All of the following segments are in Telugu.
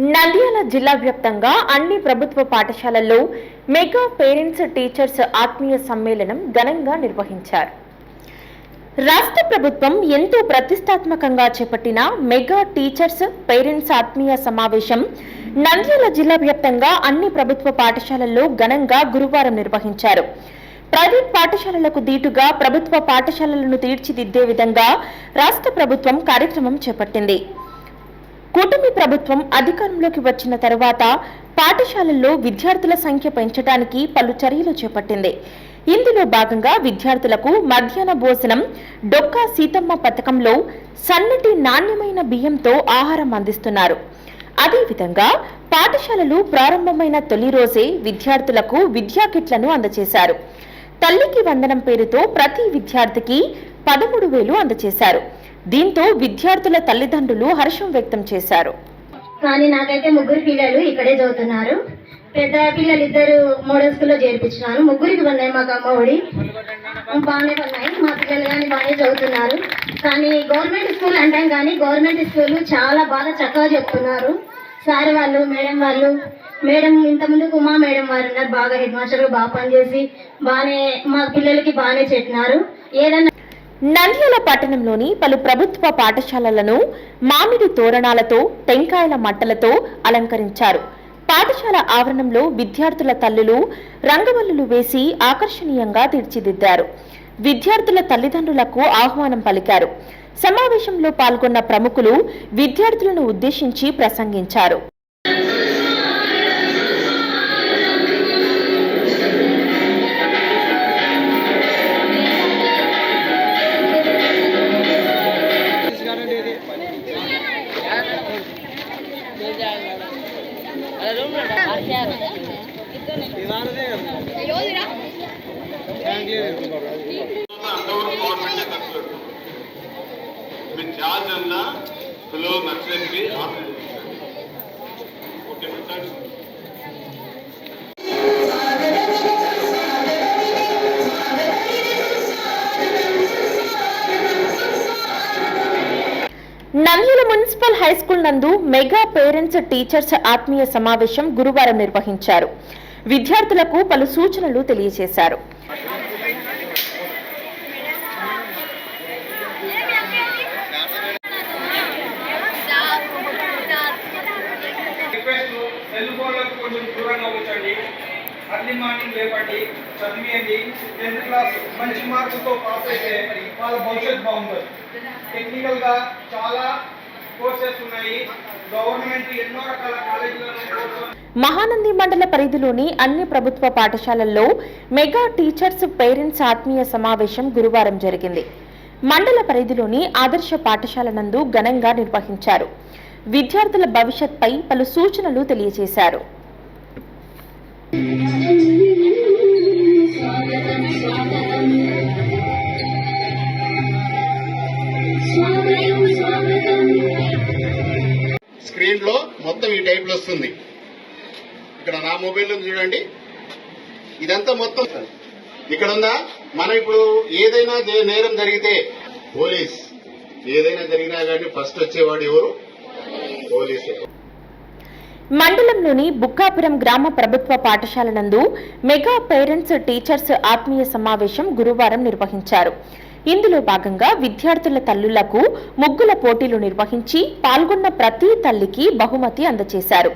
నంద్యాల జిల్లా వ్యాప్తంగా అన్ని ప్రభుత్వ పాఠశాలల్లో మెగా పేరెంట్స్ టీచర్స్ ఆత్మీయ సమ్మేళనం ఘనంగా నిర్వహించారు. రాష్ట్ర ప్రభుత్వం ఎంతో ప్రతిష్టాత్మకంగా చేపట్టిన మెగా టీచర్స్ పేరెంట్స్ ఆత్మీయ సమావేశం నంద్యాల జిల్లా వ్యాప్తంగా అన్ని ప్రభుత్వ పాఠశాలల్లో ఘనంగా గురువారం నిర్వహించారు. ప్రైవేట్ పాఠశాలలకు దీటుగా ప్రభుత్వ పాఠశాలలను తీర్చిదిద్దే విధంగా రాష్ట్ర ప్రభుత్వం కార్యక్రమం చేపట్టింది. కూటమి ప్రభుత్వం అధికారంలోకి వచ్చిన తర్వాత పాఠశాలల్లో విద్యార్థుల సంఖ్య పెంచడానికి పలు చర్యలు చేపట్టింది. ఇందులో భాగంగా విద్యార్థులకు మధ్యాహ్న భోజనం డొక్కా సీతమ్మ పథకంలో సన్నటి నాణ్యమైన బియ్యంతో ఆహారం అందిస్తున్నారు. అదేవిధంగా పాఠశాలలు ప్రారంభమైన తొలి రోజే విద్యార్థులకు విద్యా కిట్లను అందజేశారు తల్లికి వందనం పేరుతో ప్రతి విద్యార్థికి పదమూడు వేలు అందజేశారు దీంతో విద్యార్థుల తల్లిదండ్రులు హర్షం వ్యక్తం చేశారు. కానీ నాకైతే ముగ్గురు పిల్లలు ఇక్కడే చదువుతున్నారు. పెద్ద పిల్లలు ఇద్దరు మోడల్ స్కూల్లో చేర్పించినాను ముగ్గురికి ఉన్నాయి మాకు అమ్మ ఒడి బాగానే ఉన్నాయి మా పిల్లలు కానీ బాగానే చదువుతున్నారు. కానీ గవర్నమెంట్ స్కూల్ అంటాం కానీ గవర్నమెంట్ స్కూల్ చాలా బాగా చక్కగా చెప్తున్నారు. సార్ వాళ్ళు మేడం వాళ్ళు మేడం ఇంత ముందుకు ఉమా మేడం వారు ఉన్నారు. బాగా హెడ్ మాస్టర్ బాగా పనిచేసి బాగానే మా పిల్లలకి బాగానే చెప్పినారు. ఏదన్నా నంద్యాల పట్టణంలోని పలు ప్రభుత్వ పాఠశాలలను మామిడి తోరణాలతో టెంకాయల మట్టలతో అలంకరించారు. పాఠశాల ఆవరణంలో విద్యార్థుల తల్లులు రంగవల్లులు వేసి ఆకర్షణీయంగా తీర్చిదిద్దారు. విద్యార్థుల తల్లిదండ్రులకు ఆహ్వానం పలికారు. సమావేశంలో పాల్గొన్న ప్రముఖులు విద్యార్థులను ఉద్దేశించి ప్రసంగించారు. మీరు ఛార్జ్ అన్నా పిల్లలు నచ్చడానికి okay Nandyal municipal high school నందు మెగా పేరెంట్స్ టీచర్స్ ఆత్మీయ సమావేశం గురువారం నిర్వహించారు. విద్యార్థులకు పలు సూచనలు తెలియజేశారు. కొంచెం దూరంగా ఉంచండి అర్లీ మార్నింగ్ లేపండి చదివేయండి. టెన్త్ క్లాస్ మంచి మార్క్స్తో పాస్ అయితే వాళ్ళ భవిష్యత్తు బాగుంటుంది. టెక్నికల్గా చాలా కోర్సెస్ ఉన్నాయి. గవర్నమెంట్ ఎన్నో రకాల కాలేజీలను మహానంది మండల పరిధిలోని అన్ని ప్రభుత్వ పాఠశాలల్లో మెగా టీచర్స్ పేరెంట్స్ ఆత్మీయ సమావేశం గురువారం జరిగింది. మండల పరిధిలోని ఆదర్శ పాఠశాల నందు ఘనంగా నిర్వహించారు. విద్యార్థుల భవిష్యత్పై పలు సూచనలు తెలియజేశారు. మొత్తం ఈ టైప్లో వస్తుంది. ఇక్కడ నా మొబైల్ చూడండి. ఇదంతా మొత్తం ఇక్కడ ఉందా మనం ఇప్పుడు ఏదైనా నేరం జరిగితే పోలీస్. ఏదైనా జరిగినా కానీ ఫస్ట్ వచ్చేవాడు ఎవరు? పోలీసే. మండలంలోని బుక్కాపురం గ్రామ ప్రభుత్వ పాఠశాల నందు మెగా పేరెంట్స్ టీచర్స్ ఆత్మీయ సమావేశం గురువారం నిర్వహించారు. ఇందులో భాగంగా విద్యార్థుల తల్లులకు ముగ్గుల పోటీలు నిర్వహించి పాల్గొన్న ప్రతి తల్లికి బహుమతి అందజేశారు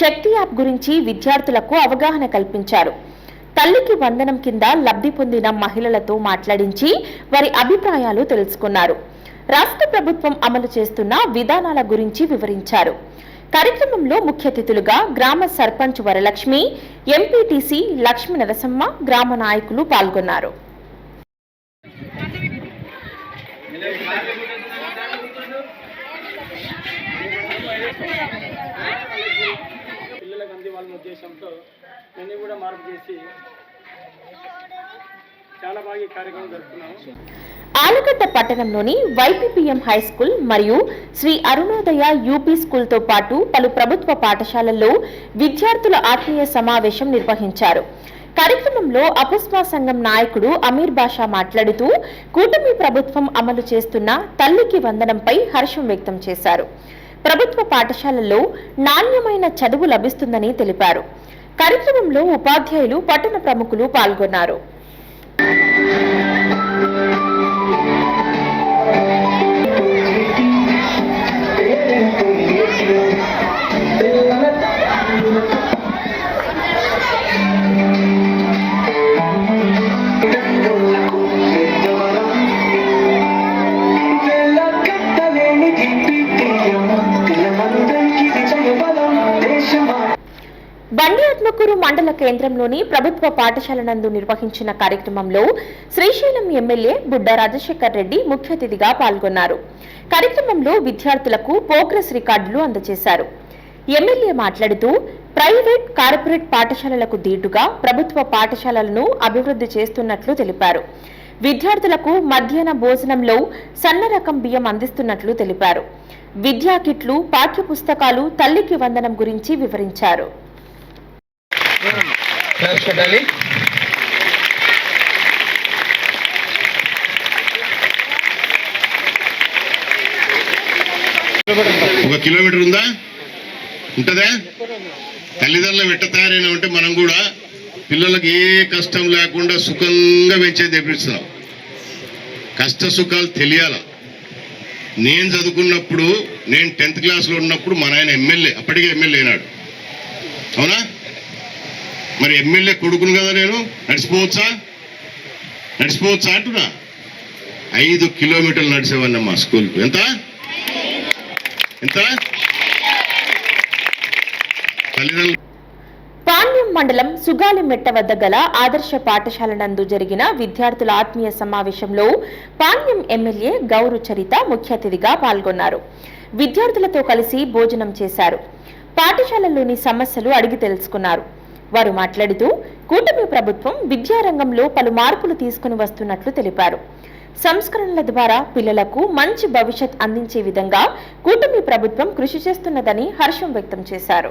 శక్తి యాప్ గురించి విద్యార్థులకు అవగాహన కల్పించారు. తల్లికి వందనం కింద లబ్ధి పొందిన మహిళలతో మాట్లాడించి వారి అభిప్రాయాలు తెలుసుకున్నారు. రాష్ట్ర ప్రభుత్వం అమలు చేస్తున్న విధానాల గురించి వివరించారు. కార్యక్రమంలో ముఖ్య అతిథులుగా గ్రామ సర్పంచ్ వరలక్ష్మి ఎంపీటీసీ లక్ష్మీ నరసమ్మ గ్రామ నాయకులు పాల్గొన్నారు. పిల్లలకు అందివ్వాలనే ఉద్దేశంతో నేను కూడా మార్పు చేసి చాలా బాగా ఈ కార్యక్రమం జరుపుతున్నాము ఆలగడ్డ పట్టణంలోని వైపీపీఎం హై స్కూల్ మరియు శ్రీ అరుణోదయ యూపీ స్కూల్తో పాటు పలు ప్రభుత్వ పాఠశాలల్లో విద్యార్థుల ఆత్మీయ సమావేశం నిర్వహించారు. కార్యక్రమంలో అపస్మా సంఘం నాయకుడు అమీర్ బాషా మాట్లాడుతూ కూటమి ప్రభుత్వం అమలు చేస్తున్న తల్లికి వందనంపై హర్షం వ్యక్తం చేశారు. ప్రభుత్వ పాఠశాలల్లో నాణ్యమైన చదువు లభిస్తుందని తెలిపారు. కార్యక్రమంలో ఉపాధ్యాయులు పట్టణ ప్రముఖులు పాల్గొన్నారు. బండి మండల కేంద్రంలోని ప్రభుత్వ పాఠశాల నందు నిర్వహించిన కార్యక్రమంలో శ్రీశైలం ఎమ్మెల్యే బుడ్డ రాజశేఖర్ రెడ్డి ముఖ్య అతిథిగా పాల్గొన్నారు. కార్యక్రమంలో విద్యార్థులకు ప్రోగ్రెస్ రికార్డులు అందజేశారు. ఎమ్మెల్యే మాట్లాడుతూ ప్రైవేట్ కార్పొరేట్ పాఠశాలలకు దీటుగా ప్రభుత్వ పాఠశాలలను అభివృద్ధి చేస్తున్నట్లు తెలిపారు. విద్యార్థులకు మధ్యాహ్న భోజనంలో సన్న రకం బియ్యం అందిస్తున్నట్లు తెలిపారు. విద్యా కిట్లు పాఠ్య పుస్తకాలు తల్లికి వందనం గురించి వివరించారు. క్లాస్ కొట్టాలి ఒక కిలోమీటర్ ఉందా? ఉంటుందా? తల్లిదండ్రులు వెంట తయారైనా ఉంటే మనం కూడా పిల్లలకు ఏ కష్టం లేకుండా సుఖంగా పెంచేది తెప్పిస్తున్నాం కష్ట సుఖాలు తెలియాల. నేను చదువుకున్నప్పుడు నేను టెన్త్ క్లాస్లో ఉన్నప్పుడు మన ఆయన ఎమ్మెల్యే అప్పటికే ఎమ్మెల్యే అయినాడు. అవునా? మరి ఎమ్మెల్యే కొడుకును కదా నేను? నడిచిపోవచ్చా? నడిచిపోవచ్చా అంటున్నా. ఐదు కిలోమీటర్లు నడిచేవాడిని మా స్కూల్కు. ఎంత? ఎంత? తల్లిదండ్రులు పాణ్యం మండలం సుగాలిమెట్ట వద్ద గల ఆదర్శ పాఠశాల నందు జరిగిన విద్యార్థుల ఆత్మీయ సమావేశంలో పాణ్యం ఎమ్మెల్యే గౌరు చరిత ముఖ్య అతిథిగా పాల్గొన్నారు. విద్యార్థులతో కలిసి భోజనం చేశారు. పాఠశాలలోని సమస్యలు అడిగి తెలుసుకున్నారు. వారు మాట్లాడుతూ కూటమి ప్రభుత్వం విద్యారంగంలో పలు మార్పులు తీసుకుని వస్తున్నట్లు తెలిపారు. సంస్కరణల ద్వారా పిల్లలకు మంచి భవిష్యత్ అందించే విధంగా కూటమి ప్రభుత్వం కృషి చేస్తున్నదని హర్షం వ్యక్తం చేశారు.